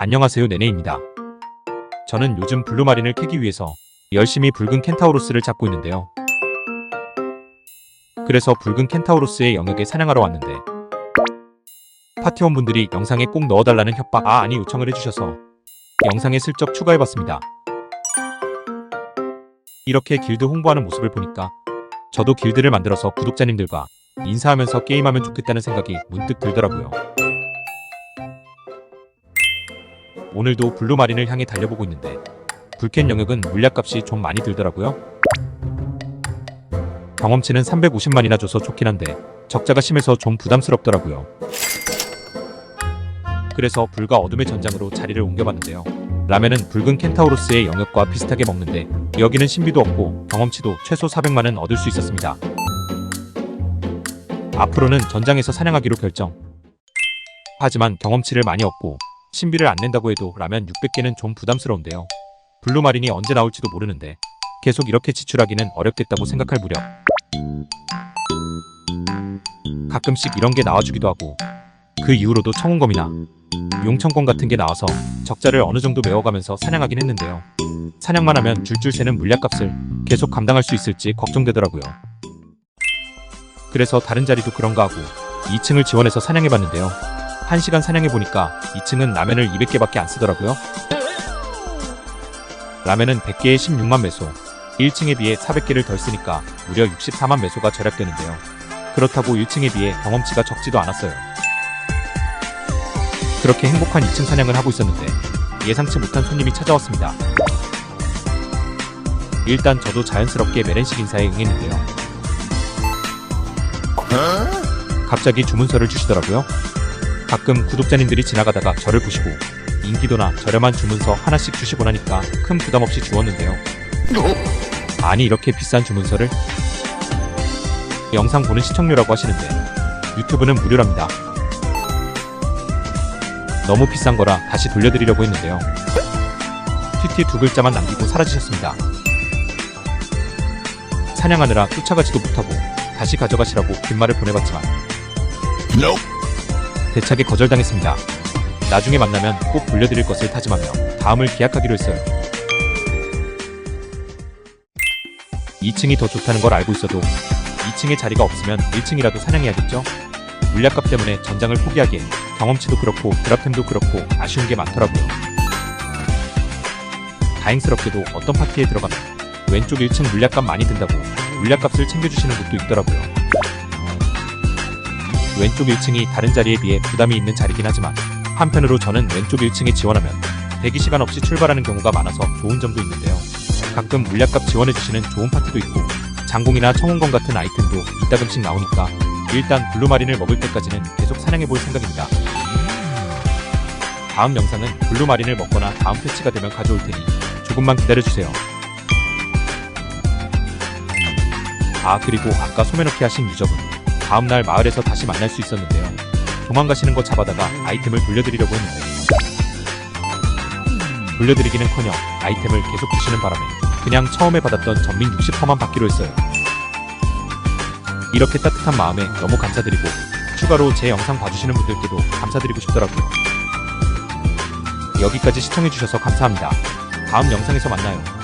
안녕하세요 네네입니다. 저는 요즘 블루마린을 캐기 위해서 열심히 붉은 켄타우로스를 잡고 있는데요. 그래서 붉은 켄타우로스의 영역에 사냥하러 왔는데 파티원분들이 영상에 꼭 넣어달라는 협박 아 아니 요청을 해주셔서 영상에 슬쩍 추가해봤습니다. 이렇게 길드 홍보하는 모습을 보니까 저도 길드를 만들어서 구독자님들과 인사하면서 게임하면 좋겠다는 생각이 문득 들더라고요. 오늘도 블루마린을 향해 달려보고 있는데 불캔 영역은 물약값이 좀 많이 들더라고요. 경험치는 350만이나 줘서 좋긴 한데 적자가 심해서 좀 부담스럽더라고요. 그래서 불과 어둠의 전장으로 자리를 옮겨봤는데요. 라면은 붉은 켄타우로스의 영역과 비슷하게 먹는데 여기는 신비도 없고 경험치도 최소 400만은 얻을 수 있었습니다. 앞으로는 전장에서 사냥하기로 결정. 하지만 경험치를 많이 얻고 신비를 안 낸다고 해도 라면 600개는 좀 부담스러운데요. 블루마린이 언제 나올지도 모르는데 계속 이렇게 지출하기는 어렵겠다고 생각할 무렵 가끔씩 이런 게 나와주기도 하고 그 이후로도 청운검이나 용청권 같은 게 나와서 적자를 어느 정도 메워가면서 사냥하긴 했는데요. 사냥만 하면 줄줄 새는 물약값을 계속 감당할 수 있을지 걱정되더라고요. 그래서 다른 자리도 그런가 하고 2층을 지원해서 사냥해봤는데요. 1시간 사냥해보니까 2층은 라면을 200개밖에 안 쓰더라고요. 라면은 100개에 16만 매소, 1층에 비해 400개를 덜 쓰니까 무려 64만 매소가 절약되는데요. 그렇다고 1층에 비해 경험치가 적지도 않았어요. 그렇게 행복한 2층 사냥을 하고 있었는데 예상치 못한 손님이 찾아왔습니다. 일단 저도 자연스럽게 메렌식 인사에 응했는데요. 갑자기 주문서를 주시더라고요. 가끔 구독자님들이 지나가다가 저를 보시고 인기도나 저렴한 주문서 하나씩 주시고 나니까 큰 부담 없이 주었는데요. 아니 이렇게 비싼 주문서를 영상 보는 시청료라고 하시는데 유튜브는 무료랍니다. 너무 비싼 거라 다시 돌려드리려고 했는데요. 튀티 두 글자만 남기고 사라지셨습니다. 사냥하느라 쫓아가지도 못하고 다시 가져가시라고 빈말을 보내봤지만 대차게 거절당했습니다. 나중에 만나면 꼭 돌려드릴 것을 다짐하며 다음을 계약하기로 했어요. 2층이 더 좋다는 걸 알고 있어도 2층에 자리가 없으면 1층이라도 사냥해야겠죠? 물약값 때문에 전장을 포기하기엔 경험치도 그렇고 드랍템도 그렇고 아쉬운 게 많더라고요. 다행스럽게도 어떤 파티에 들어가면 왼쪽 1층 물약값 많이 든다고 물약값을 챙겨주시는 곳도 있더라고요. 왼쪽 1층이 다른 자리에 비해 부담이 있는 자리긴 하지만 한편으로 저는 왼쪽 1층에 지원하면 대기 시간 없이 출발하는 경우가 많아서 좋은 점도 있는데요. 가끔 물약값 지원해주시는 좋은 파티도 있고 장공이나 청운검 같은 아이템도 이따금씩 나오니까 일단 블루마린을 먹을 때까지는 계속 사냥해볼 생각입니다. 다음 영상은 블루마린을 먹거나 다음 패치가 되면 가져올 테니 조금만 기다려주세요. 아 그리고 아까 소매넣기 하신 유저분 다음날 마을에서 다시 만날 수 있었는데요. 도망가시는 거 잡아다가 아이템을 돌려드리려고 했는데 돌려드리기는커녕 아이템을 계속 주시는 바람에 그냥 처음에 받았던 전민 60%만 받기로 했어요. 이렇게 따뜻한 마음에 너무 감사드리고 추가로 제 영상 봐주시는 분들께도 감사드리고 싶더라고요. 여기까지 시청해주셔서 감사합니다. 다음 영상에서 만나요.